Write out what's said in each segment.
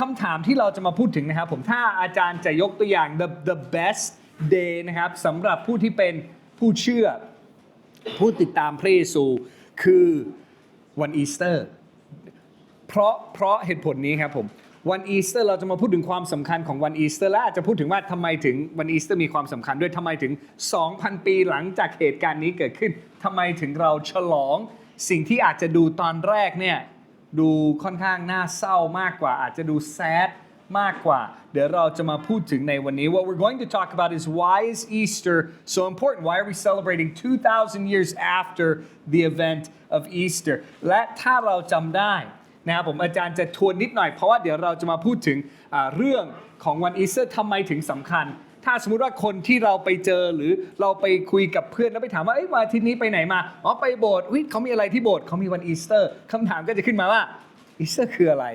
คำถามที่เราจะมาพูดถึงนะครับผมถ้าอาจารย์จะยกตัวอย่าง the the best day นะครับสำหรับผู้ที่เป็นผู้เชื่อ ผู้ติดตามพระเยซูคือวันอีสเตอร์ เพราะเพราะเหตุผลนี้ครับผมวันอีสเตอร์เราจะมาพูดถึงความสำคัญของวันอีสเตอร์และอาจจะพูดถึงว่าทำไมถึงวันอีสเตอร์มีความสำคัญด้วยทำไมถึง 2,000 ปีหลังจากเหตุการณ์นี้เกิดขึ้นทำไมถึงเราฉลอง สิ่งที่อาจจะดูตอนแรกเนี่ย ดูค่อนข้างน่าเศร้ามากกว่า อาจจะดูแซดมากกว่า เดี๋ยวเราจะมาพูดถึงในวันนี้ What we're going to talk about is why is Easter so important why are we celebrating 2,000 years after the event of Easter และถ้าเราจำได้ นะครับผมอาจารย์จะทวนนิดหน่อยเพราะว่าเดี๋ยวเราจะมาพูดถึงเรื่องของวันอีสเตอร์ทำไมถึงสำคัญ ถ้าสมมุติว่าคนที่เราไปเจอหรือเราไปคุยกับเพื่อนแล้วไปถามว่าเอ้ยมาอาที่นี้ไปไหนมาอ๋อไปโบสถ์อุ๊ยเขามีอะไรที่โบสถ์เขามีวันอีสเตอร์คำถามก็จะขึ้นมาว่าอีสเตอร์คืออะไร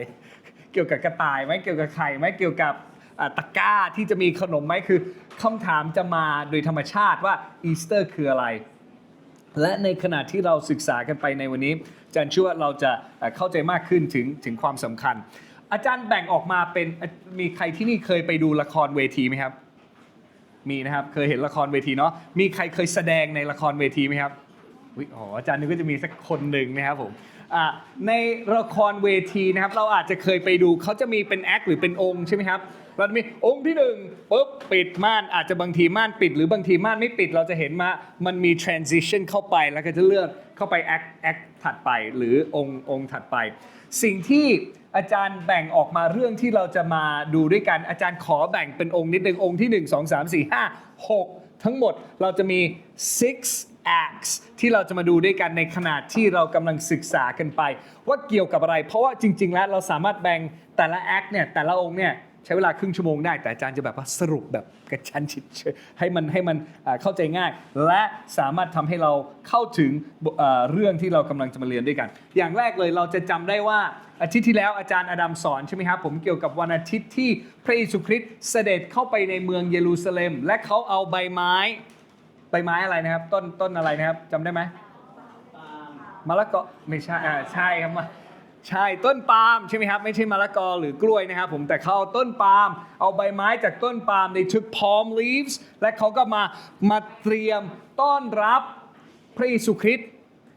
เกี่ยวกับกระต่ายไหมเกี่ยวกับไข่ไหมเกี่ยวกับตะกร้าที่จะมีขนมไหมคือคำถามจะมาโดยธรรมชาติว่าอีสเตอร์คืออะไร และในขณะที่เราศึกษากันไปในวันนี้อาจารย์เชื่อว่าเราจะเข้าใจมากขึ้นถึงถึงความสำคัญ อาจารย์แบ่งออกมาเป็นมีใครที่นี่เคยไปดูละครเวทีไหมครับ มีนะครับเคยเห็นละครเวทีเนาะมีใครเคยแสดงในละครเวทีไหมครับอ๋ออาจารย์นึกว่าจะมีสักคนหนึ่งนะครับผม อะในละครเวทีนะครับ เราอาจจะเคยไปดูเขาจะมีเป็นแอคหรือเป็นองค์ใช่ไหมครับเราจะมีองค์ที่หนึ่งปุ๊บปิดม่านอาจจะบางทีม่านปิด หรือบางทีม่านไม่ปิดเราจะเห็นมามันมี transition เข้าไปแล้วก็จะเลือกเข้าไปแอคแอคถัดไปหรือองค์องค์ถัดไป สิ่งที่อาจารย์แบ่งออกมาเรื่องที่เราจะมาดูด้วยกันอาจารย์ขอแบ่งเป็นองค์นิดนึงองค์ที่ 1 2 3 4 5 6 ทั้งหมดเราจะมี six acts ที่เราจะมาดูด้วยกันในขณะที่เรากำลังศึกษากันไป ว่าเกี่ยวกับอะไร เพราะว่าจริง ๆ แล้วเราสามารถแบ่งแต่ละ act เนี่ยแต่ละองค์เนี่ยใช้เวลาครึ่งชั่วโมงได้ แต่อาจารย์จะแบบว่าสรุปแบบกระชั้นชิดให้มันให้มันเข้าใจง่าย และสามารถทำให้เราเข้าถึงเรื่องที่เรากำลังจะมาเรียนด้วยกัน อย่างแรกเลยเราจะจำได้ว่าอาทิตย์ที่แล้วอาจารย์อดัมสอนใช่ไหมครับผมเกี่ยวกับวันอาทิตย์ที่พระเยซูคริสต์เสด็จเข้าไปในเมืองเยรูซาเล็ม และเขาเอาใบไม้ ใบไม้อะไรนะครับ ต้นต้นอะไรนะครับจำได้ไหมมะละกอไม่ใช่อ่าใช่ครับมาใช่ต้นปาล์มใช่ไหมครับไม่ใช่มะละกอหรือกล้วยนะครับผมแต่เขาเอาต้นปาล์มเอาใบไม้จากต้นปาล์ม they took palm leaves และเขาก็มามาเตรียมต้อนรับพระเยซูคริสต์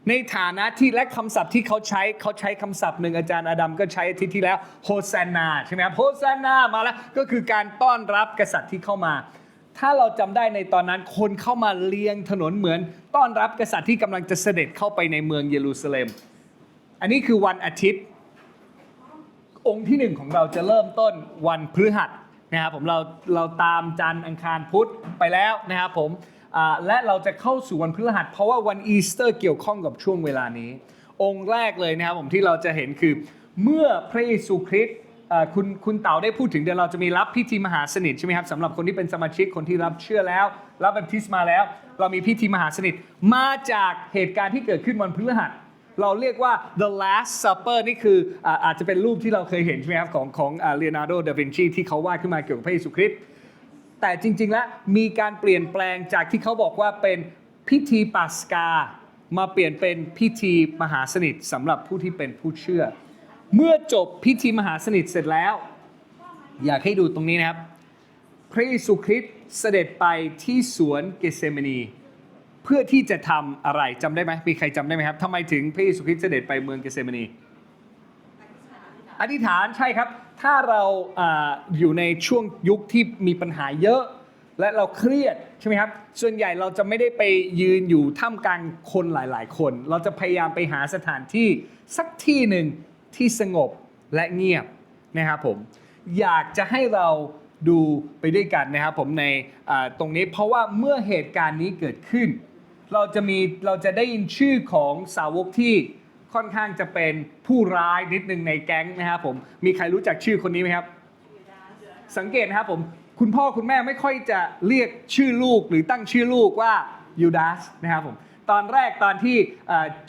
ในฐานะที่และคำศัพท์ที่เขาใช้เขาใช้คำศัพท์หนึ่งอาจารย์อดัมก็ใช้อาทิตย์ที่แล้วโฮซานาใช่ไหมครับโฮซานามาแล้วก็คือการต้อนรับกษัตริย์ที่เข้ามา ถ้าเราจำได้ในตอนนั้นคนเข้ามาเลียงถนนเหมือน ต้อนรับกษัตริย์ที่กำลังจะเสด็จเข้าไปในเมืองเยรูซาเล็ม อันนี้คือวันอาทิตย์ องค์ที่หนึ่งของเราจะเริ่มต้นวันพฤหัสนะครับผมเราเราตามจันทร์อังคารพุธไปแล้วนะครับผมและเราจะเข้าสู่วันพฤหัส เพราะว่าวันอีสเตอร์เกี่ยวข้องกับช่วงเวลานี้ องค์แรกเลยนะครับผมที่เราจะเห็นคือเมื่อพระเยซูคริสต์ คุณคุณเต๋าได้พูดถึงเดี๋ยวเราจะมีรับพิธีมหาสนิทใช่ไหมครับสำหรับคนที่เป็นสมาชิกคนที่รับเชื่อแล้ว รับแบปทิสมาแล้ว เรามีพิธีมหาสนิทมาจากเหตุการณ์ที่เกิดขึ้นวันพฤหัสเราเรียกว่า the last supper นี่คืออาอาจจะเป็นรูปที่เราเคยเห็นใช่ไหมครับของของเล o นาร์โดดาวินชีที่เขาวาดขึ้นมาเกี่ยวกับพระเยซูคริสต์แต่จริง ๆ แล้วมีการเปลี่ยนแปลงจากที่เขาบอกว่าเป็นพิธีปัสกา มาเปลี่ยนเป็นพิธีมหาสนิทสำหรับผู้ที่เป็นผู้เชื่อ เมื่อจบพิธีมหาสนิทเสร็จแล้ว อยากให้ดูตรงนี้นะครับ พระเยซูคริสต์เสด็จไปที่สวนเกเซมานี เพื่อที่จะทำอะไรจำได้ไหมมีใครจำได้ไหมครับทำไมถึงพระเยซูคริสต์เสด็จไปเมืองเกเซมานีอธิษฐานใช่ครับ ถ้าเราอาอยู่ในช่วงยุคที่มีปัญหาเยอะ และเราเครียดใช่ไหมครับ ส่วนใหญ่เราจะไม่ได้ไปยืนอยู่ท่ามกลางคนหลาย ๆ คน เราจะพยายามไปหาสถานที่สักที่หนึ่ง ที่สงบและเงียบนะครับผมอยากจะให้เราดูไปด้วยกันนะครับผมในตรงนี้เพราะว่าเมื่อเหตุการณ์นี้เกิดขึ้น เราจะมีเราจะได้ยินชื่อของสาวกที่ค่อนข้างจะเป็นผู้ร้ายนิดนึงในแก๊งนะครับผมมีใครรู้จักชื่อคนนี้ไหมครับ สังเกตนะครับผมคุณพ่อคุณแม่ไม่ค่อยจะเรียกชื่อลูกหรือตั้งชื่อลูกว่ายูดาสนะครับผม ตอนแรกตอนที่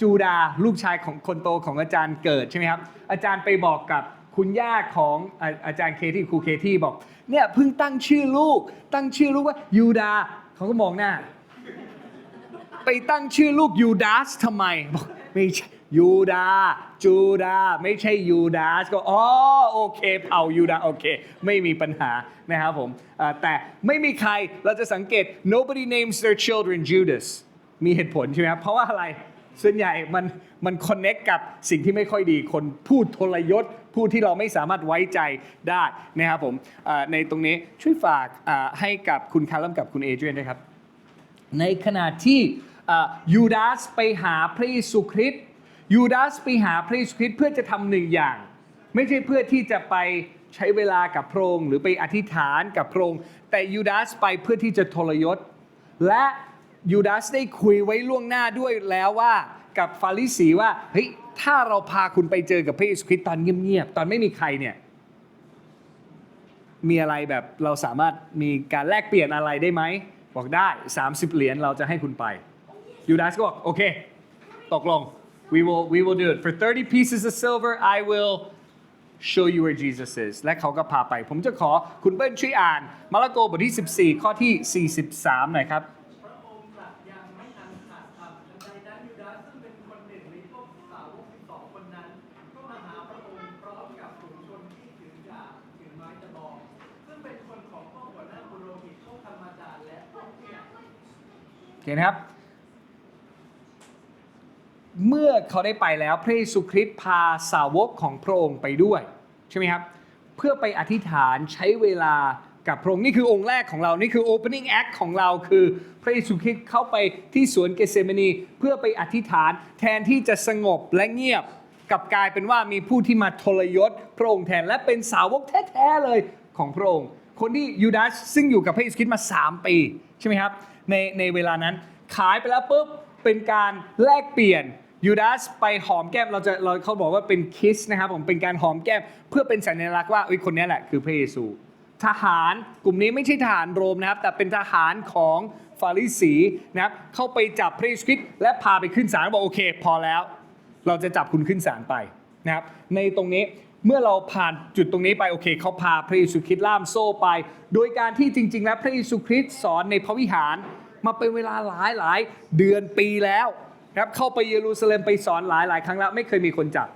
จูดาลูกชายของคนโตของอาจารย์เกิดใช่ไหมครับอาจารย์ไปบอกกับคุณย่าของอาอาจารย์เคที่ครูเคที่บอกเนี่ยเพิ่งตั้งชื่อลูก ตั้งชื่อลูกว่ายูดาเขาก็มองหน้า ไปตั้งชื่อลูกยูดาสทำไมบอกไม่ใช่ยูดาจูดาไม่ใช่ยูดาสก็อ๋อโอเคเผายูดาโอเค ไม่มีปัญหานะครับผมแต่ไม่มีใครเราจะสังเกต nobody names their children Judas มีเหตุผลใช่ไหมครับเพราะว่าอะไรส่วนใหญ่มันมันคอนเน็กกับสิ่งที่ไม่ค่อยดีคนพูดทรยศพูดที่เราไม่สามารถไว้ใจได้นะครับผมในตรงนี้ช่วยฝากให้กับคุณคาร์ลัมกับคุณเอเดรียนด้วยครับ ในขณะที่ยูดาสไปหาพระเยซูคริสต์ยูดาสไปหาพระเยซูคริสต์เพื่อจะทำหนึ่งอย่าง ไม่ใช่เพื่อที่จะไปใช้เวลากับพระองค์หรือไปอธิษฐานกับพระองค์แต่ยูดาสไปเพื่อที่จะทรยศและ ยูดาสได้คุยไว้ล่วงหน้าด้วยแล้วว่ากับฟาริสีว่าเฮ้ยถ้าเราพาคุณไปเจอกับพระเยซูคริสต์ตอนเงียบๆตอนไม่มีใครเนี่ยมีอะไรแบบเราสามารถมีการแลกเปลี่ยนอะไรได้ไหมบอกได้ 30 เหรียญเราจะให้คุณไปยูดาสก็บอกโอเคตกลง we will we will do it for 30 pieces of silver I will show you where Jesus is และเขาก็พาไป ผมจะขอคุณเบิ้ลช่วยอ่าน มาระโกบทที่ 14 ข้อที่ 43 หน่อยครับ เคนะครับ เมื่อเขาได้ไปแล้วพระเยซูคริสต์พาสาวกของพระองค์ไปด้วยใช่ไหมครับ เพื่อไปอธิษฐานใช้เวลากับพระองค์นี่คือองค์แรกของเรา นี่คือ opening act ของเราคือพระเยซูคริสต์เข้าไปที่สวนเกเซมานีเพื่อไปอธิษฐานแทนที่จะสงบและเงียบกับกลายเป็นว่ามีผู้ที่มาทรยศพระองค์แทนและเป็นสาวกแท้ๆเลยของพระองค์ คนที่ยูดาสซึ่งอยู่กับพระเยซูคริสต์มา 3 ปี ใช่ไหมครับ ในในเวลานั้น ขายไปแล้วปุ๊บเป็นการแลกเปลี่ยนยูดาสไปหอมแก้มเราจะเราเขาบอกว่าเป็นคิสนะครับผมเป็นการหอมแก้มเพื่อเป็นสัญลักษณ์ว่าเอ้ยคนนี้แหละคือพระเยซู ทหารกลุ่มนี้ไม่ใช่ทหารโรมนะครับ แต่เป็นทหารของฟาริสีนะครับเข้าไปจับพระเยซูคริสต์และพาไปขึ้นศาลบอกโอเค พอแล้ว เราจะจับคุณขึ้นศาลไปนะครับในตรงนี้ เมื่อเราผ่านจุดตรงนี้ไปโอเคเขาพาพระเยซูคริสต์ล่ามโซ่ไป โดยการที่จริง ๆ แล้วพระเยซูคริสต์สอนในพระวิหาร มาเป็นเวลาหลายหลายเดือนปีแล้วครับเข้าไปเยรูซาเล็มไปสอนหลายหลายครั้งแล้วไม่เคยมีคนจับ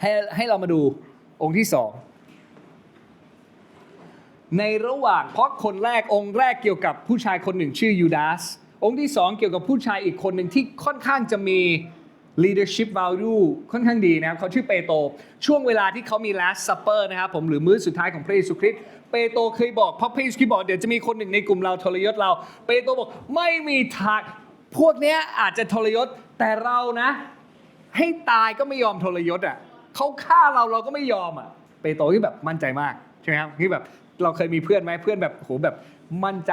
ให้ให้เรามาดูองค์ที่สองในระหว่างเพราะคนแรกองค์แรกเกี่ยวกับผู้ชายคนหนึ่งชื่อยูดาสองค์ที่สองเกี่ยวกับผู้ชายอีกคนหนึ่งที่ค่อนข้างจะมี leadership value ค่อนข้างดีนะครับเขาชื่อเปโตรช่วงเวลาที่เขามี last supper นะครับผมหรือมื้อสุดท้ายของพระเยซูคริสต์เปโตรเคยบอกพระพระเยซูคริสต์บอกเดี๋ยวจะมีคนหนึ่งในกลุ่มเราทรยศเรา เปโตรบอกไม่มีทางพวกเนี้ยอาจจะทรยศแต่เรานะ ให้ตายก็ไม่ยอมทรยศอะเขาฆ่าเราเราก็ไม่ยอมอะเปโตรที่แบบมั่นใจมากใช่ไหมครับที่แบบเราเคยมีเพื่อนไหมเพื่อนแบบโหแบบมั่นใจ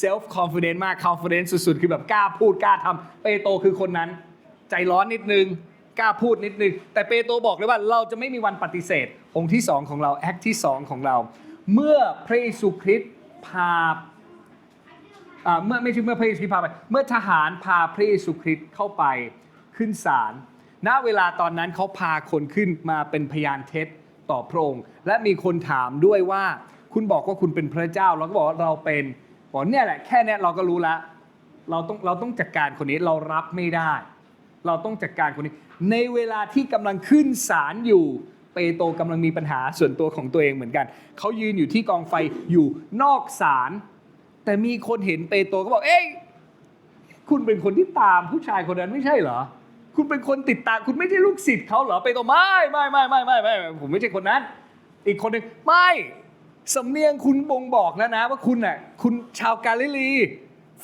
self confident มาก confident สุดๆ คือแบบกล้าพูดกล้าทำเปโตรคือคนนั้น ใจร้อนนิดนึงกล้าพูดนิดนึง แต่เปโตรบอกเลยว่าเราจะไม่มีวันปฏิเสธ องค์ที่สองของเราแอคที่สองของเรา เมื่อพระเยซูคริสต์พาเมื่อไม่ใช่เมื่อพระเยซูคริสต์พาไป เมื่อทหารพาพระเยซูคริสต์เข้าไปขึ้นศาลณเวลาตอนนั้นเขาพาคนขึ้นมาเป็นพยานเท็จต่อพระองค์และมีคนถามด้วยว่าคุณบอกว่าคุณเป็นพระเจ้าเราก็บอกว่าเราเป็นบอกเนี่ยแหละแค่เนี้ยเราก็รู้ล้วเราต้องเราต้องจัดการคนนี้เรารับไม่ได้ เราต้องจัดการคนนี้ ในเวลาที่กำลังขึ้นศาลอยู่ เปโตรกำลังมีปัญหาส่วนตัวของตัวเองเหมือนกัน เขายืนอยู่ที่กองไฟอยู่นอกศาลแต่มีคนเห็นเปโตก็บอก เอ้ยคุณเป็นคนที่ตามผู้ชายคนนั้นไม่ใช่เหรอ คุณเป็นคนติดตามคุณไม่ใช่ลูกศิษย์เขาเหรอเปโตไม่ไม่ไม่ไม่ไม่ไม่ไม่ผมไม่ใช่คนนั้น อีกคนหนึ่งไม่สำเนียงคุณบ่งบอกแล้วนะ ว่าคุณน่ะคุณชาวกาลิลี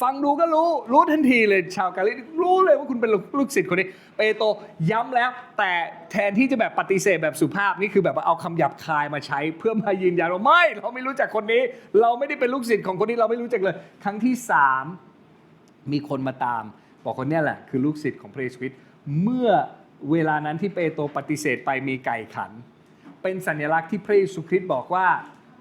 ฟังดูก็รู้ รู้ทันทีเลยชาวกาลิรู้เลยว่าคุณเป็นลูกศิษย์คนนี้ เปโตรย้ำแล้ว แต่แทนที่จะแบบปฏิเสธแบบสุภาพนี่คือแบบว่าเอาคำหยาบคายมาใช้ เพื่อมายืนยันว่าไม่ เราไม่รู้จักคนนี้ เราไม่ได้เป็นลูกศิษย์ของคนนี้เราไม่รู้จักเลย ครั้งที่สามมีคนมาตาม บอกคนนี้แหละ คือลูกศิษย์ของพระเยซูคริสต์เมื่อเวลานั้นที่เปโตรปฏิเสธไปมีไก่ขัน เป็นสัญลักษณ์ที่พระเยซูคริสต์บอกว่า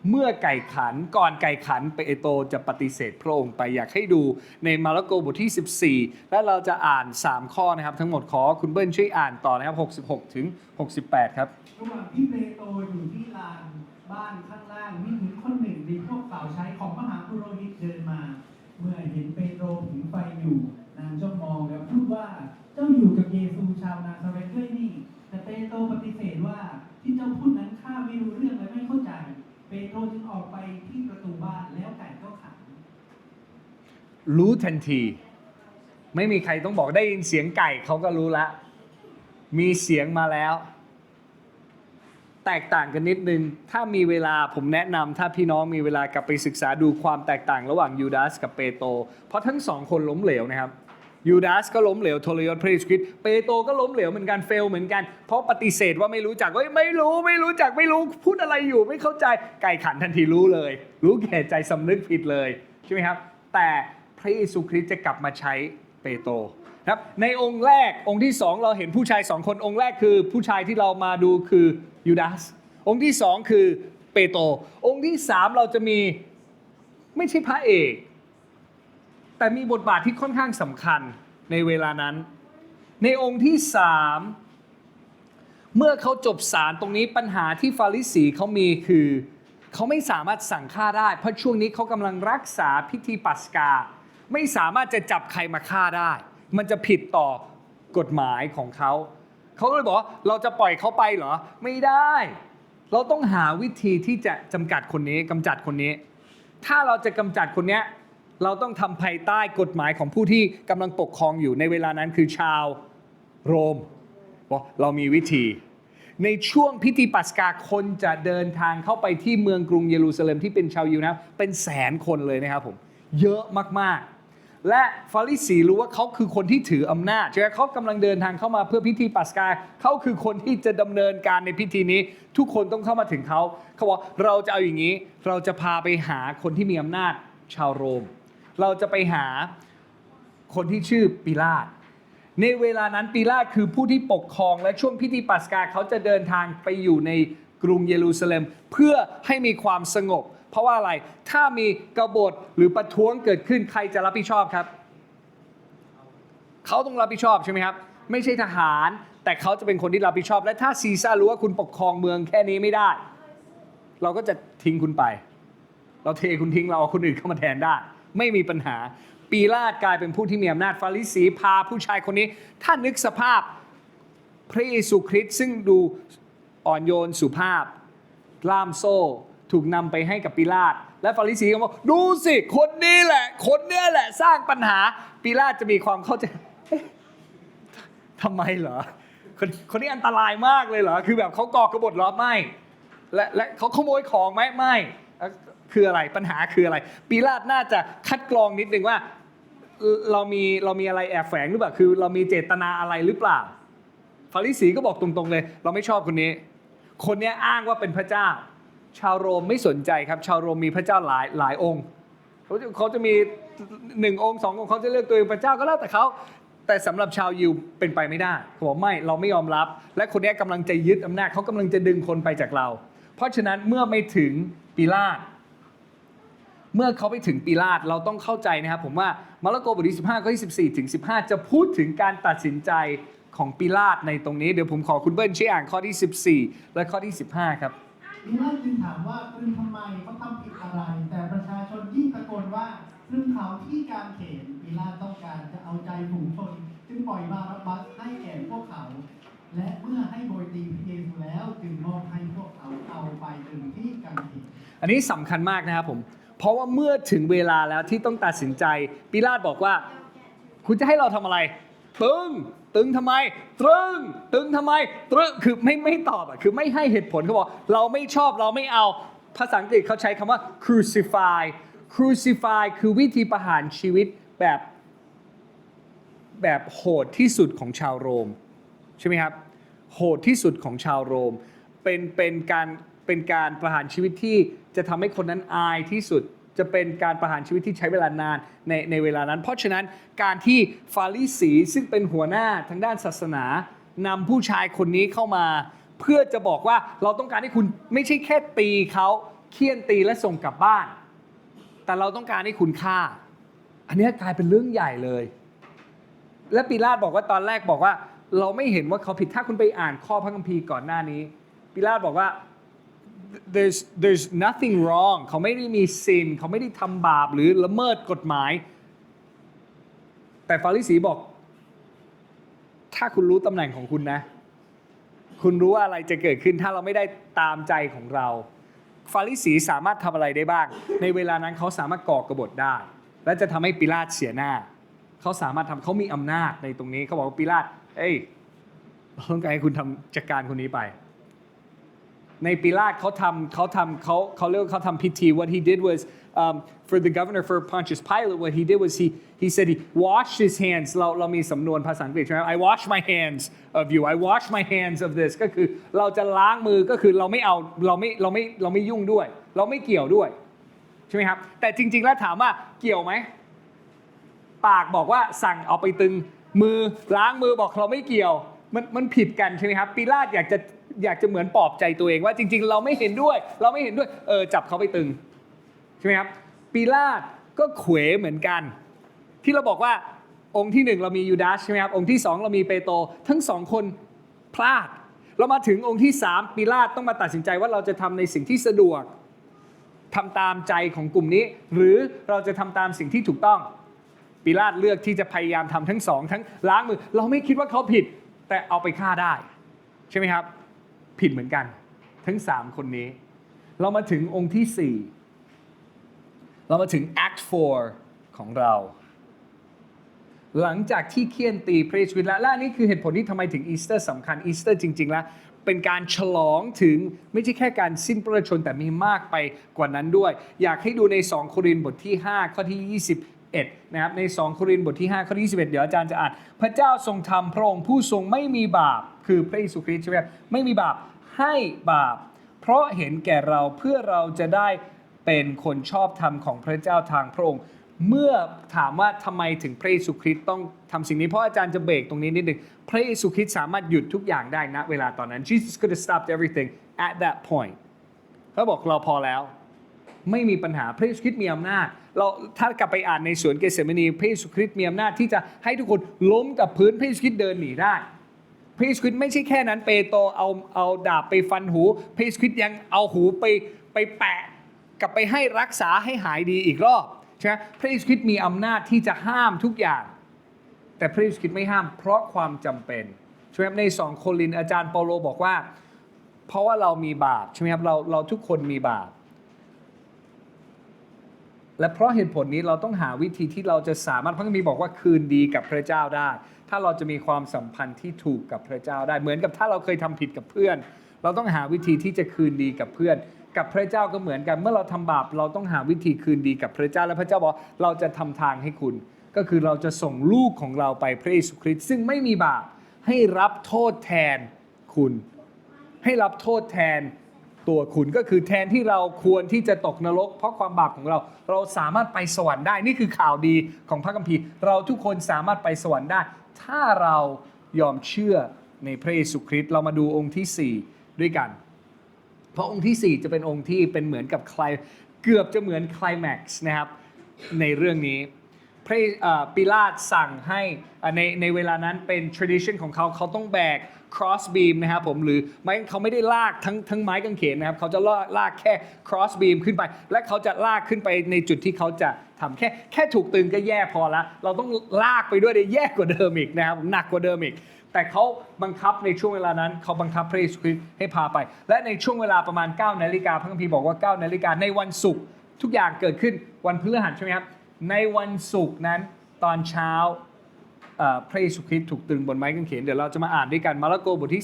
เมื่อไก่ขันก่อนไก่ขันเปโตรจะปฏิเสธพระองค์ไปอยากให้ดูในมาระโกบทที่ 14 และเราจะอ่าน 3 ข้อนะครับ ทั้งหมดขอคุณเบิ้ลช่วยอ่านต่อนะครับ 66 ถึง 68 ครับระหว่างที่เปโตรอยู่ที่ลานบ้านข้างล่างมีหญิงคนหนึ่งในพวก รู้ทันที ไม่มีใครต้องบอกได้ยินเสียงไก่เขาก็รู้ละมีเสียงมาแล้ว แตกต่างกันนิดนึง ถ้ามีเวลาผมแนะนำถ้าพี่น้องมีเวลากลับไปศึกษาดูความแตกต่างระหว่างยูดาสกับเปโตรเพราะทั้งสองคนล้มเหลวนะครับยูดาสก็ล้มเหลวทรยศพระเยซูคริสต์เปโตรก็ล้มเหลวเหมือนกันเฟลเหมือนกัน เพราะปฏิเสธว่าไม่รู้จักเฮ้ยไม่รู้ไม่รู้จักไม่รู้พูดอะไรอยู่ไม่เข้าใจไก่ขันทันทีรู้เลย รู้แก่ใจสำนึกผิดเลยใช่ไหมครับ แต่ พระเยซูคริสต์จะกลับมาใช้เปโตรนะครับในองค์แรกองค์ที่สองเราเห็นผู้ชายสองคนองค์แรกคือผู้ชายที่เรามาดูคือยูดาสองค์ที่สองคือเปโตรองค์ที่สามเราจะมีไม่ใช่พระเอก แต่มีบทบาทที่ค่อนข้างสำคัญในเวลานั้น ในองค์ที่สามเมื่อเขาจบสารตรงนี้ปัญหาที่ฟาริสีเขามีคือ เขาไม่สามารถสั่งฆ่าได้ เพราะช่วงนี้เขากำลังรักษาพิธีปัสกา ไม่สามารถจะจับใครมาฆ่าได้ มันจะผิดต่อกฎหมายของเขา เขาก็เลยบอกว่าเราจะปล่อยเขาไปเหรอ ไม่ได้ เราต้องหาวิธีที่จะจำกัดคนนี้กำจัดคนนี้ ถ้าเราจะกำจัดคนเนี้ยเราต้องทำภายใต้กฎหมายของผู้ที่กำลังปกครองอยู่ในเวลานั้นคือชาวโรมบอกเรามีวิธี ในช่วงพิธีปัสกาคนจะเดินทางเข้าไปที่เมืองกรุงเยรูซาเล็มที่เป็นชาวยิวนะเป็นแสนคนเลยนะครับผม เยอะมากๆ และฟาริสีรู้ว่าเขาคือคนที่ถืออำนาจใช่ไหมเขากำลังเดินทางเข้ามาเพื่อพิธีปัสกาเขาคือคนที่จะดำเนินการในพิธีนี้ ทุกคนต้องเข้ามาถึงเขาเขาบอกเราจะเอาอย่างนี้ เราจะพาไปหาคนที่มีอำนาจชาวโรม เราจะไปหาคนที่ชื่อปิลาตในเวลานั้นปิลาตคือผู้ที่ปกครองและช่วงพิธีปัสกาเขาจะเดินทางไปอยู่ในกรุงเยรูซาเล็ม เพื่อให้มีความสงบ เพราะว่าอะไรถ้ามีกบฏหรือประท้วงเกิดขึ้นใครจะรับผิดชอบครับ เขาต้องรับผิดชอบใช่ไหมครับ ไม่ใช่ทหาร แต่เขาจะเป็นคนที่รับผิดชอบ และถ้าซีซ่ารู้ว่าคุณปกครองเมืองแค่นี้ไม่ได้ เราก็จะทิ้งคุณไป เราเทคุณทิ้งเราเอาคนอื่นเข้ามาแทนได้ ไม่มีปัญหาปีลาดกลายเป็นผู้ที่มีอำนาจฟาริสีพาผู้ชายคนนี้ ถ้านึกสภาพพระเยซูคริสต์ซึ่งดูอ่อนโยนสุภาพล่ามโซ่ ถูกนำไปให้กับปิลาตและฟาริสีก็บอกดูสิคนนี้แหละ คนเนี้ยแหละสร้างปัญหาปิลาตจะมีความเข้าใจทำไมเหรอคนคนนี้อันตรายมากเลยเหรอคือแบบเขาก่อกบฏเหรอไม่และและเขาขโมยของไหมไม่คืออะไรปัญหาคืออะไรปีลาตน่าจะคัดกรองนิดนึงว่าเอ่อเรามีเรามีอะไรแอบแฝงหรือเปล่าคือ เรามีเจตนาอะไรหรือเปล่าฟาริสีก็บอกตรงๆเลย เราไม่ชอบคนนี้ คนเนี้ยอ้างว่าเป็นพระเจ้า ชาวโรมไม่สนใจครับ ชาวโรมมีพระเจ้าหลายหลายองค์เขาจะเขาจะมีหนึ่งองค์สององค์เขาจะเลือกตัวเองพระเจ้าก็แล้วแต่เขาแต่สำหรับชาวยิวเป็นไปไม่ได้เขาบอกไม่เราไม่ยอมรับ และคนนี้ยกำลังจะยึดอำนาจเขากำลังจะดึงคนไปจากเรา เพราะฉะนั้นเมื่อไม่ถึงปีลาตเมื่อเขาไปถึงปีลาตเราต้องเข้าใจนะครับ ผมว่ามาระโกบทที่15ข้อที่14ถึง15 จะพูดถึงการตัดสินใจของปีลาตในตรงนี้ เดี๋ยวผมขอคุณเบิ้ลช่วยอ่านข้อที่ 14 และข้อที่ 15 ครับ ปิลาตจึงถามว่าตรึงทำไมเขาทำผิดอะไร แต่ประชาชนยิ่งตะโกนว่าตรึงเขาที่กางเขนปิลาตต้องการจะเอาใจฝูงชน จึงปล่อยบารับบาสให้แก่พวกเขา และเมื่อให้โบยตีพระเยซูแล้วจึงมอบให้พวกเขาเอาไปตรึงที่กางเขนอันนี้สำคัญมากนะครับผม เพราะว่าเมื่อถึงเวลาแล้วที่ต้องตัดสินใจปิลาตบอกว่า คุณจะให้เราทำอะไรตึง ตึงทำไม ตรึง ตึงทำไม ตรึง คือไม่ไม่ตอบอะ คือไม่ให้เหตุผลเขาบอกเราไม่ชอบเราไม่เอา ภาษาอังกฤษเขาใช้คำว่า crucify crucify คือวิธีประหารชีวิตแบบแบบโหดที่สุดของชาวโรม ใช่ไหมครับ โหดที่สุดของชาวโรม เป็นเป็นการเป็นการประหารชีวิตที่จะทำให้คนนั้นอายที่สุด จะเป็นการประหารชีวิตที่ใช้เวลานานในในเวลานั้น เพราะฉะนั้นการที่ฟาริสีซึ่งเป็นหัวหน้าทางด้านศาสนานำผู้ชายคนนี้เข้ามา เพื่อจะบอกว่าเราต้องการให้คุณไม่ใช่แค่ตีเขาเคี่ยนตีและส่งกลับบ้าน แต่เราต้องการให้คุณฆ่า อันนี้กลายเป็นเรื่องใหญ่เลย และปิลาตบอกว่าตอนแรกบอกว่า เราไม่เห็นว่าเขาผิดถ้าคุณไปอ่านข้อพระคัมภีร์ก่อนหน้านี้ปิลาตบอกว่า there's there's nothing wrong เขาไม่ได้มีซินเขาไม่ได้ทำบาปหรือละเมิดกฎหมาย แต่ฟาริสีบอก ถ้าคุณรู้ตำแหน่งของคุณนะ คุณรู้ว่าอะไรจะเกิดขึ้น ถ้าเราไม่ได้ตามใจของเรา ฟาริสีสามารถทำอะไรได้บ้าง ในเวลานั้นเขาสามารถก่อกบฏได้ และจะทำให้ปิลาตเสียหน้า เขาสามารถทำเขามีอำนาจในตรงนี้ เขาบอกว่าปิลาตเอ้ยเราต้องการให้คุณทำจัดการคนนี้ไป ในปิลาตเขาทำเขาทำเขาเขาเรียกเขาทำพิธี what he did was um, for the governor for Pontius Pilate what he did was he he said he washed his hands เราเรามีสำนวนภาษาอังกฤษใช่ไหม I wash my hands of you I wash my hands of this ก็คือเราจะล้างมือก็คือเราไม่เอาเราไม่เราไม่เราไม่ยุ่งด้วย เราไม่เกี่ยวด้วยใช่ไหมครับแต่จริง ๆ แล้วถามว่าเกี่ยวไหมปากบอกว่าสั่งเอาไปตึงมือล้างมือบอกเราไม่เกี่ยวมันมันผิดกันใช่ไหมครับปิลาตอยากจะ อยากจะเหมือนปลอบใจตัวเองว่าจริง ๆ เราไม่เห็นด้วย เราไม่เห็นด้วยเออจับเขาไปตึงใช่ไหมครับปิลาตก็เขวเหมือนกัน ที่เราบอกว่าองค์ที่หนึ่งเรามียูดาสใช่ไหมครับองค์ที่สองเรามีเปโตรทั้งสองคนพลาด เรามาถึงองค์ที่สามปิลาตต้องมาตัดสินใจว่าเราจะทำในสิ่งที่สะดวกทำตามใจของกลุ่มนี้ หรือเราจะทำตามสิ่งที่ถูกต้องปิลาตเลือกที่จะพยายามทำทั้งสองทั้งล้างมือ เราไม่คิดว่าเขาผิด แต่เอาไปฆ่าได้ ใช่ไหมครับ ผิดเหมือนกัน ทั้งสามคนนี้ เรามาถึงองค์ที่สี่เรามาถึง act 4 ของเรา หลังจากที่เคี่ยนตีพระเยซูคริสต์แล้วและนนี่คือเหตุผลที่ทำไมถึงอีสเตอร์สำคัญอีสเตอร์จริง ๆ แล้วเป็นการฉลองถึงไม่ใช่แค่การสิ้นพระชนแต่มีมากไปกว่านั้นด้วย อยากให้ดูใน 2 โครินธ์บทที่ 5 ข้อที่ 21 นะครับ ใน 2 โครินธ์บทที่ 5 ข้อที่ 21 เดี๋ยวอาจารย์จะอ่าน พระเจ้าทรงทำพระองค์ผู้ทรงไม่มีบาป คือพระเยซูคริสต์ใช่ไหมไม่มีบาป ให้บาป เพราะเห็นแก่เราเพื่อเราจะได้เป็นคนชอบธรรมของพระเจ้าทางพระองค์เมื่อถามว่าทำไมถึงพระเยซูคริสต์ต้องทำสิ่งนี้เพราะอาจารย์จะเบรกตรงนี้นิดหนึ่งพระเยซูคริสต์สามารถหยุดทุกอย่างได้ณเวลาตอนนั้น Jesus could have stopped everything at that point เขาบอกเราพอแล้ว ไม่มีปัญหาพระเยซูคริสต์มีอำนาจ เราถ้ากลับไปอ่านในสวนเกสเซมนีพระเยซูคริสต์มีอำนาจที่จะให้ทุกคนล้มกับพื้นพระเยซูคริสต์เดินหนีได้ พระเยซูคริสต์ไม่ใช่แค่นั้นเปโตรเอาเอาดาบไปฟันหูพระเยซูคริสต์ยังเอาหูไปไปแปะกลับไปให้รักษาให้หายดีอีกรอบใช่ไหมพระเยซูคริสต์มีอำนาจที่จะห้ามทุกอย่าง แต่พระเยซูคริสต์ไม่ห้าม เพราะความจำเป็นใช่ไหมครับในสองโครินอาจารย์เปาโลบอกว่า เพราะว่าเรามีบาปใช่ไหมครับเราเราทุกคนมีบาปและเพราะเหตุผลนี้เราต้องหาวิธีที่เราจะสามารถพระคัมภีร์บอกว่าคืนดีกับพระเจ้าได้ ถ้าเราจะมีความสัมพันธ์ที่ถูกกับพระเจ้าได้เหมือนกับถ้าเราเคยทำผิดกับเพื่อน เราต้องหาวิธีที่จะคืนดีกับเพื่อน กับพระเจ้าก็เหมือนกัน เมื่อเราทำบาปเราต้องหาวิธีคืนดีกับพระเจ้าและพระเจ้าบอกเราจะทำทางให้คุณ ก็คือเราจะส่งลูกของเราไปพระเยซูคริสต์ซึ่งไม่มีบาปให้รับโทษแทนคุณ ให้รับโทษแทนตัวคุณก็คือแทนที่เราควรที่จะตกนรก เพราะความบาปของเรา เราสามารถไปสวรรค์ได้นี่คือข่าวดีของพระคัมภีร์ เราทุกคนสามารถไปสวรรค์ได้ ถ้าเรายอมเชื่อในพระเยซูคริสต์เรามาดูองค์ทีสี่4 ด้วยกัน เพราะองค์ทีสี่ 4 จะเป็นองค์ที่เป็นเหมือนกับใครเกือบจะเหมือนคลแม็กซ์นะครับในเรื่องนี้พระปิลาตสั่งให้ในในเวลานั้นเป็น tradition ของเขาเขาต้องแบก cross beam นะครับผมหรือไม่เขาไม่ได้ลากทั้งทั้งไม้กางเขนนะครับเขาจะลากลากแค่ cross beam ขึ้นไป และเขาจะลากขึ้นไปในจุดที่เขาจะทำแค่แค่ถูกตึงก็แย่พอละ เราต้องลากไปด้วยได้แย่กว่าเดิมอีกนะครับหนักกว่าเดิมอีก แต่เขาบังคับในช่วงเวลานั้นเขาบังคับพระเยซูคริสต์ให้พาไป และในช่วงเวลาประมาณ9นาฬิกาพระคัมภีร์บอกว่า9นาฬิกาในวันศุกร์ทุกอย่างเกิดขึ้นวันพฤหัสใช่ไหมครับในวันศุกร์นั้นตอนเช้า พระเยซูคริสต์ถูกตรึงบนไม้กางเขนเดี๋ยวเราจะมาอ่านด้วยกันมาระโกบทที่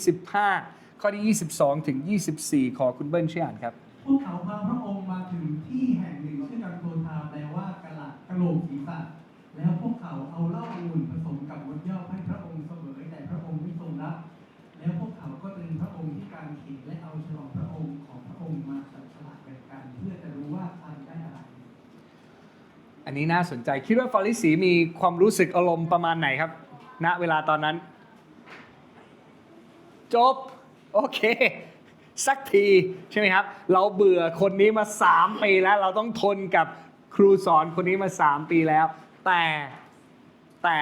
15 ข้อที่ 22 ถึง 24 ขอคุณเบิ้ลช่วยอ่านครับพวกเขาพาพระองค์มาถึงที่แห่งหนึ่งชื่อกันโทธาแปลว่ากะละกะโหลกศีรษะแล้วพวกเขาเอาเหล้าอุ่น อันนี้น่าสนใจคิดว่าฟาริสีมีความรู้สึกอารมณ์ประมาณไหนครับ ณเวลาตอนนั้น จบ โอเค สักทีใช่ไหมครับ เราเบื่อคนนี้มา 3 ปีแล้ว เราต้องทนกับครูสอนคนนี้มา 3 ปีแล้ว แต่แต่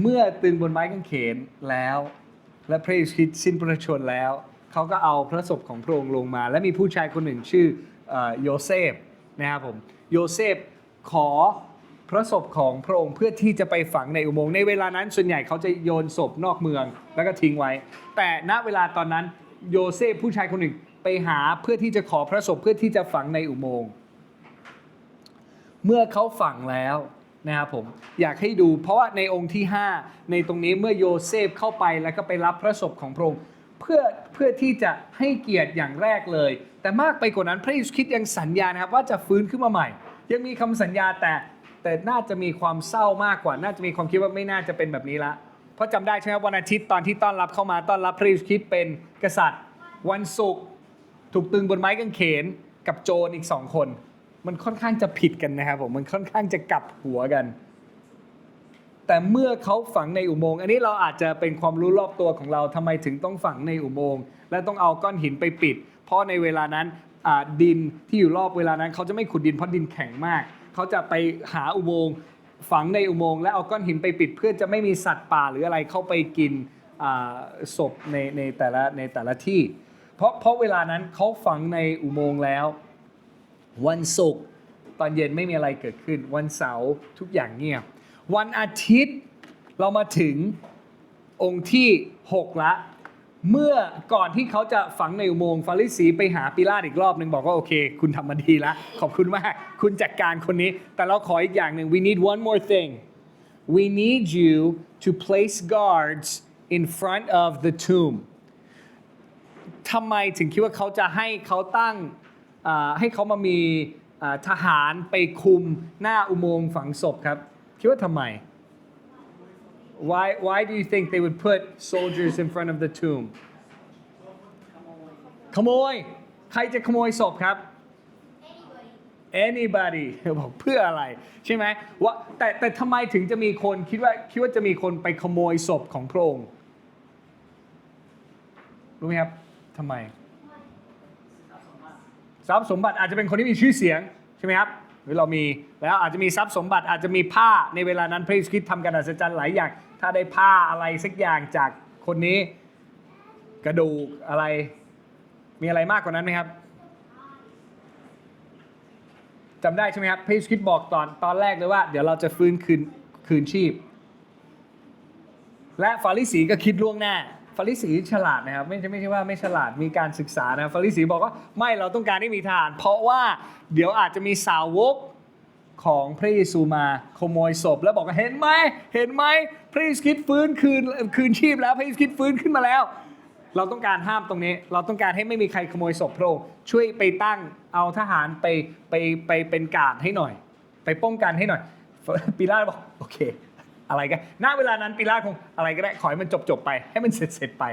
เมื่อตึงบนไม้กางเขนแล้ว และพระเยซูคริสต์สิ้นพระชนม์แล้ว เขาก็เอาพระศพของพระองค์ลงมา และมีผู้ชายคนหนึ่งชื่อโยเซฟนะครับผม โยเซฟขอพระศพของพระองค์เพื่อที่จะไปฝังในอุโมงค์ในเวลานั้นส่วนใหญ่เขาจะโยนศพนอกเมืองแล้วก็ทิ้งไว้ แต่ณเวลาตอนนั้นโยเซฟผู้ชายคนหนึ่งไปหาเพื่อที่จะขอพระศพเพื่อที่จะฝังในอุโมงค์เมื่อเขาฝังแล้วนะครับผมอยากให้ดูเพราะว่าในองค์ที่ 5 ในตรงนี้เมื่อโยเซฟเข้าไปแล้วก็ไปรับพระศพของพระองค์ พื่อเพื่อที่จะให้เกียรติอย่างแรกเลย แต่มากไปกว่านั้นพระเยซูคริสต์ยังสัญญานะครับว่าจะฟื้นขึ้นมาใหม่ ยังมีคำสัญญาแต่แต่น่าจะมีความเศร้ามากกว่า น่าจะมีความคิดว่าไม่น่าจะเป็นแบบนี้ละ เพราะจำได้ใช่ไหมวันอาทิตย์ตอนที่ต้อนรับเข้ามาต้อนรับพระเยซูคริสต์เป็นกษัตริย์ วันศุกร์ถูกตึงบนไม้กางเขนกับโจรอีกสองคน มันค่อนข้างจะผิดกันนะครับผมมันค่อนข้างจะกลับหัวกัน แต่เมื่อเขาฝังในอุโมงค์อันนี้เราอาจจะเป็นความรู้รอบตัวของเราทำไมถึงต้องฝังในอุโมงค์และต้องเอาก้อนหินไปปิด เพราะในเวลานั้นดินที่อยู่รอบเวลานั้น เขาจะไม่ขุดดินเพราะดินแข็งมาก เขาจะไปหาอุโมงค์ฝังในอุโมงค์และเอาก้อนหินไปปิด เพื่อจะไม่มีสัตว์ป่าหรืออะไรเข้าไปกินศพในในแต่ละในแต่ละที่ เพราะเพราะเวลานั้นเขาฝังในอุโมงค์แล้ว วันศุกร์ตอนเย็นไม่มีอะไรเกิดขึ้น วันเสาร์ทุกอย่างเงียบ วันอาทิตย์เรามาถึงองค์ที่ 6 ละ เมื่อก่อนที่เขาจะฝังในอุโมงค์ฟาริสีไปหาปิลาตอีกรอบหนึ่งบอกว่าโอเค คุณทำมาดีล้วขอบคุณมาก คุณจัดการคนนี้ แต่เราขออีกอย่างหนึ่ง we need one more thing we need you to place guards in front of the tomb ทำไมถึงคิดว่าเขาจะให้เขาตั้งให้เขามามีทหารไปคุมหน้าอุโมงค์ฝังศพครับ คิดว่าทำไม why why do you think they would put soldiers in front of the tomb ขโมย ใครจะขโมยศพครับ anybody บอกเพื่ออะไร ใช่ไหมว่าแต่แต่ทำไมถึงจะมีคนคิดว่าคิดว่าจะมีคนไปขโมยศพของพระองค์รู้ไหมครับทำไมทรัพย์สมบัติอาจจะเป็นคนที่มีชื่อเสียง ใช่ไหมครับ หรือเรามีแล้วอาจจะมีทรัพย์สมบัติอาจจะมีผ้าในเวลานั้นพระเยซูคริสต์ทำการอัศจรรย์หลายอย่าง ถ้าได้ผ้าอะไรสักอย่างจากคนนี้กระดูกอะไรมีอะไรมากกว่านั้นไหมครับจำได้ใช่ไหมครับพระเยซูคริสต์บอกตอนตอนแรกเลยว่า เดี๋ยวเราจะฟื้นคืนคืนชีพ และฟาริสีก็คิดล่วงหน้า ฟาริสีฉลาดนะครับ ไม่ใช่ไม่ใช่ว่าไม่ฉลาดมีการศึกษานะฟาริสีบอกว่าไม่เราต้องการให้มีทหาร เพราะว่าเดี๋ยวอาจจะมีสาวกของพระเยซูมาขโมยศพ แล้วบอกว่าเห็นไหมเห็นไหมพระเยซูคริสต์ฟื้นคืนคืนชีพแล้วพระเยซูคริสต์ฟื้นขึ้นมาแล้ว เราต้องการห้ามตรงนี้ เราต้องการให้ไม่มีใครขโมยศพพระองค์ช่วยไปตั้งเอาทหารไปไปไปเป็นการดให้หน่อย ไปป้องกันให้หน่อยปิลาตบอกโอเค อะไรกันณเวลานั้นปิลาคงอะไรก็ได้ขอให้มันจบจบไป ให้มันเสร็จเสร็จไป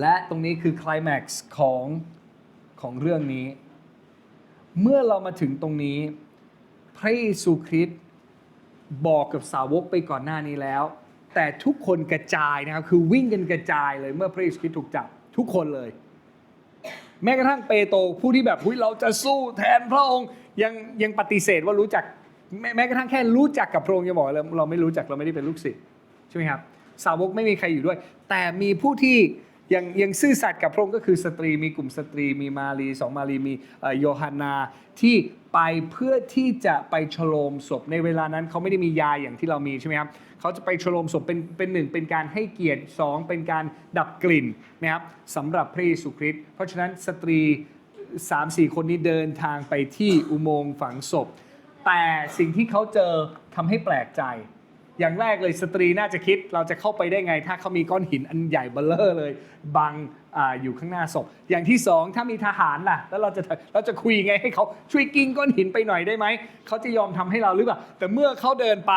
และตรงนี้คือคลแม็กซ์ของของเรื่องนี้ เมื่อเรามาถึงตรงนี้ พระเยซูคริสต์บอกกับสาวกไปก่อนหน้านี้แล้ว แต่ทุกคนกระจายนะครับคือวิ่งกันกระจายเลยเมื่อพระเยซูคริสต์ถูกจับทุกคนเลย แม้กระทั่งเปโตรผู้ที่แบบอุ๊ยเราจะสู้แทนพระองค์ยังยังปฏิเสธว่ารู้จัก แม้แม้กระทั่งแค่รู้จักกับพระองค์ยังบอกเลยเราไม่รู้จักเราไม่ได้เป็นลูกศิษย์ใช่ไหมครับสาวกไม่มีใครอยู่ด้วย แต่มีผู้ที่ยังยังซื่อสัตย์กับพระองค์ก็คือสตรีมีกลุ่มสตรีมีมารีสองมารีมีโยฮันนาที่ไปเพื่อที่จะไปฉโลมศพในเวลานั้นเขาไม่ได้มียาอย่างที่เรามีใช่ไหมครับเขาจะไปฉโลมศพเป็นเป็นหนึ่งเป็นการให้เกียรติสองเป็นการดับกลิ่นนะครับสำหรับพระเยซูคริสต์เพราะฉะนั้นสตรีสามสี่คนนี้เดินทางไปที่อุโมงค์ฝังศพ แต่สิ่งที่เขาเจอทำให้แปลกใจ อย่างแรกเลยสตรีน่าจะคิดเราจะเข้าไปได้ไง ถ้าเขามีก้อนหินอันใหญ่เบลเลอร์เลยบังออยู่ข้างหน้าศพ อย่างที่สองถ้ามีทหารล่ะ แล้วเราจะเราจะคุยไงให้เขาช่วยกิ้งก้อนหินไปหน่อยได้ไหมเขาจะยอมทำให้เราหรือเปล่าแต่เมื่อเขาเดินไป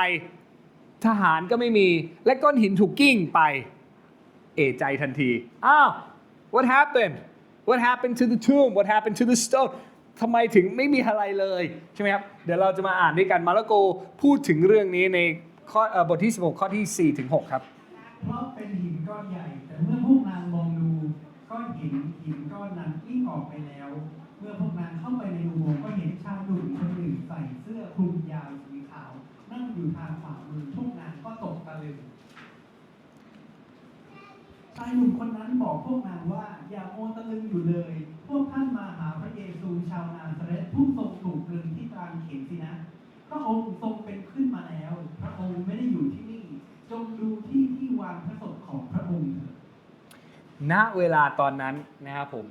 ทหารก็ไม่มีและก้อนหินถูกกิ้งไป เอะใจทันทีอ้าว what happened what happened to the tomb what happened to the stone ทำไมถึงไม่มีอะไรเลยใช่ไหมครับเดี๋ยวเราจะมาอ่านด้วยกันมาระโกพูดถึงเรื่องนี้ในข้อบทที่ 16 ข้อที่ 4 ถึง 6 ครับ เพราะเป็นหินก้อนใหญ่ แต่เมื่อพวกนางมองดูก้อนหินหินก้อนนั้นกิ้งออกไปแล้ว เมื่อพวกนางเข้าไปในอุโมงค์ก็เห็นชายหนุ่มคนหนึ่งใส่เสื้อคลุมยาวสีขาวนั่งอยู่ทางขวามือพวกนางก็ตกตะลึงชายหนุ่มคนนั้นบอกพวกนางว่าอย่าโมตะลึงอยู่เลย พวกท่านมาหาพระเยซูชาวนาซาเรตผู้ทรงถูกตรึงที่กลางเขนสินะ พระองค์ทรงเป็นขึ้นมาแล้ว พระองค์ไม่ได้อยู่ที่นี่ จงดูที่ที่วางพระศพของพระองค์เถิดณเวลาตอนนั้นนะครับผม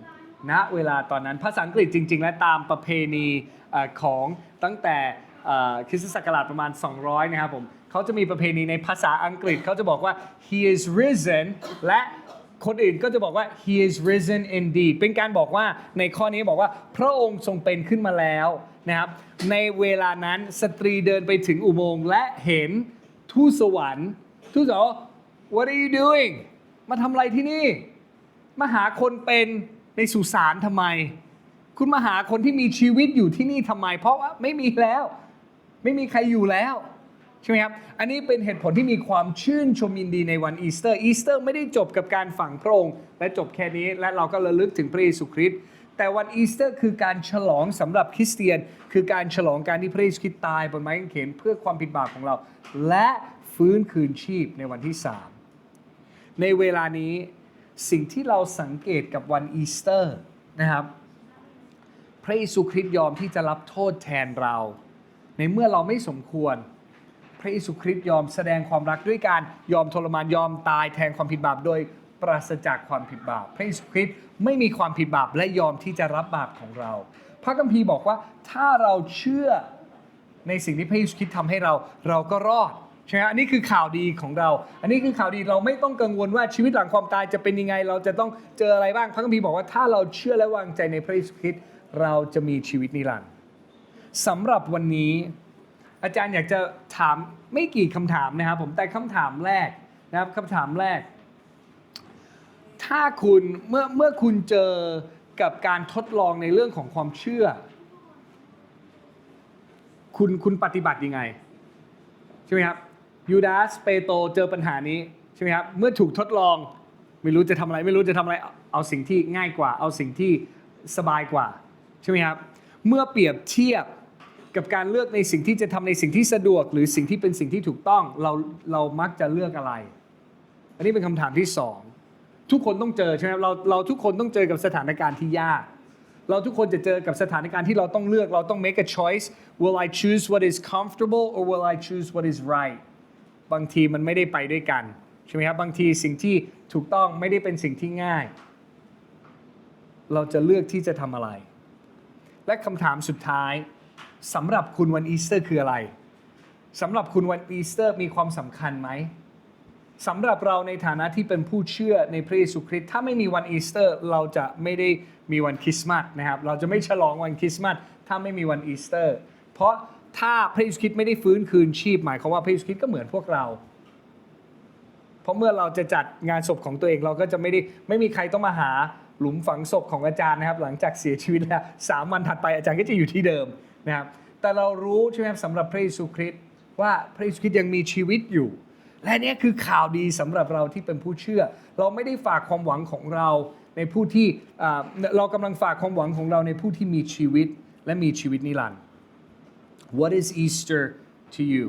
ณ เวลาตอนนั้น ภาษาอังกฤษจริง ๆ และตามประเพณีของตั้งแต่คริสตศักราชประมาณ 200 นะครับผม เขาจะมีประเพณีในภาษาอังกฤษ เขาจะบอกว่า he is risen และ คนอื่นก็จะบอกว่า he is risen indeed เป็นการบอกว่าในข้อนี้บอกว่า พระองค์ทรงเป็นขึ้นมาแล้วนะครับ ในเวลานั้นสตรีเดินไปถึงอุโมงค์และเห็นทูตสวรรค์ทูตสวรรค์ what are you doing มาทำอะไรที่นี่ มาหาคนเป็นในสุสานทำไม คุณมาหาคนที่มีชีวิตอยู่ที่นี่ทำไม เพราะว่าไม่มีแล้ว ไม่มีใครอยู่แล้ว ใช่ไหมครับ อันนี้เป็นเหตุผลที่มีความชื่นชมยินดีในวันอีสเตอร์ อีสเตอร์ไม่ได้จบกับการฝังพระองค์และจบแค่นี้ และเราก็ระลึกถึงพระเยซูคริสต์ แต่วันอีสเตอร์คือการฉลองสำหรับคริสเตียน คือการฉลองการที่พระเยซูคริสต์ตายบนไม้กางเขนเพื่อความผิดบาปของเรา และฟื้นคืนชีพในวันที่สามในเวลานี้สิ่งที่เราสังเกตกับวันอีสเตอร์นะครับพระเยซูคริสต์ยอมที่จะรับโทษแทนเรา ในเมื่อเราไม่สมควร ระเยซูคริสต์ยอมแสดงความรักด้วยการยอมทรมานยอมตายแทนความผิดบาปโดยปราศจากความผิดบาป พระเยซูคริสต์ไม่มีความผิดบาปและยอมที่จะรับบาปของเรา พระคัมภีร์บอกว่าถ้าเราเชื่อในสิ่งที่พระเยซูคริสต์ทำให้เราเราก็รอดใช่ไหมอันนี้คือข่าวดีของเรา อันนี้คือข่าวดีเราไม่ต้องกังวลว่าชีวิตหลังความตายจะเป็นยังไง เราจะต้องเจออะไรบ้าง พระคัมภีร์บอกว่าถ้าเราเชื่อและวางใจในพระเยซูคริสต์เราจะมีชีวิตนิรันดร์สำหรับวันนี้ อาจารย์อยากจะถามไม่กี่คำถามนะครับ ผมแต่คำถามแรกนะครับคำถามแรก ถ้าคุณเมื่อเมื่อคุณเจอกับการทดลองในเรื่องของความเชื่อ คุณคุณปฏิบัติยังไงใช่ไหมครับยูดาสเปโตเจอปัญหานี้ใช่ไหมครับเมื่อถูกทดลองไม่รู้จะทำอะไร ไม่รู้จะทำอะไรเอาสิ่งที่ง่ายกว่า เอาสิ่งที่สบายกว่าใช่ไหมครับเมื่อเปรียบเทียบ กับการเลือกในสิ่งที่จะทำในสิ่งที่สะดวก หรือสิ่งที่เป็นสิ่งที่ถูกต้องเราเรามักจะเลือกอะไร อันนี้เป็นคำถามที่สองทุกคนต้องเจอใช่ไหมเราเราทุกคนต้องเจอกับสถานการณ์ที่ยาก เราทุกคนจะเจอกับสถานการณ์ที่เราต้องเลือกเราต้อง make a choice will I choose what is comfortable or will I choose what is right บางทีมันไม่ได้ไปด้วยกันใช่ไหมครับบางทีสิ่งที่ถูกต้องไม่ได้เป็นสิ่งที่ง่าย เราจะเลือกที่จะทำอะไร และคำถามสุดท้าย สำหรับคุณวันอีสเตอร์คืออะไรสำหรับคุณวันอีสเตอร์มีความสำคัญไหมสำหรับเราในฐานะที่เป็นผู้เชื่อในพระเยซูคริสต์ถ้าไม่มีวันอีสเตอร์ เราจะไม่ได้มีวันคริสต์มาสนะครับ เราจะไม่ฉลองวันคริสต์มาสถ้าไม่มีวันอีสเตอร์ เพราะถ้าพระเยซูคริสต์ไม่ได้ฟื้นคืนชีพ หมายความว่าพระเยซูคริสต์ก็เหมือนพวกเรา เพราะเมื่อเราจะจัดงานศพของตัวเองเราก็จะไม่ได้ไม่มีใครต้องมาหาหลุมฝังศพของอาจารย์นะครับ หลังจากเสียชีวิตแล้วสามวันถัดไปอาจารย์ก็จะอยู่ที่เดิม นะครับแต่เรารู้ใช่ไหมสำหรับพระเยซูคริสต์ว่าพระเยซูคริสต์ยังมีชีวิตอยู่ และนี่คือข่าวดีสำหรับเราที่เป็นผู้เชื่อ เราไม่ได้ฝากความหวังของเราในผู้ที่เรากำลังฝากความหวังของเราในผู้ที่มีชีวิตและมีชีวิตนิรันดร์ What is Easter to you?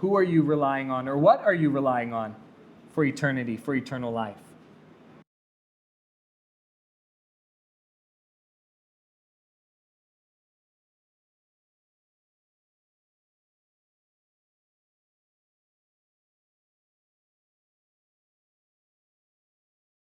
Who are you relying on or what are you relying on for eternity, for eternal life?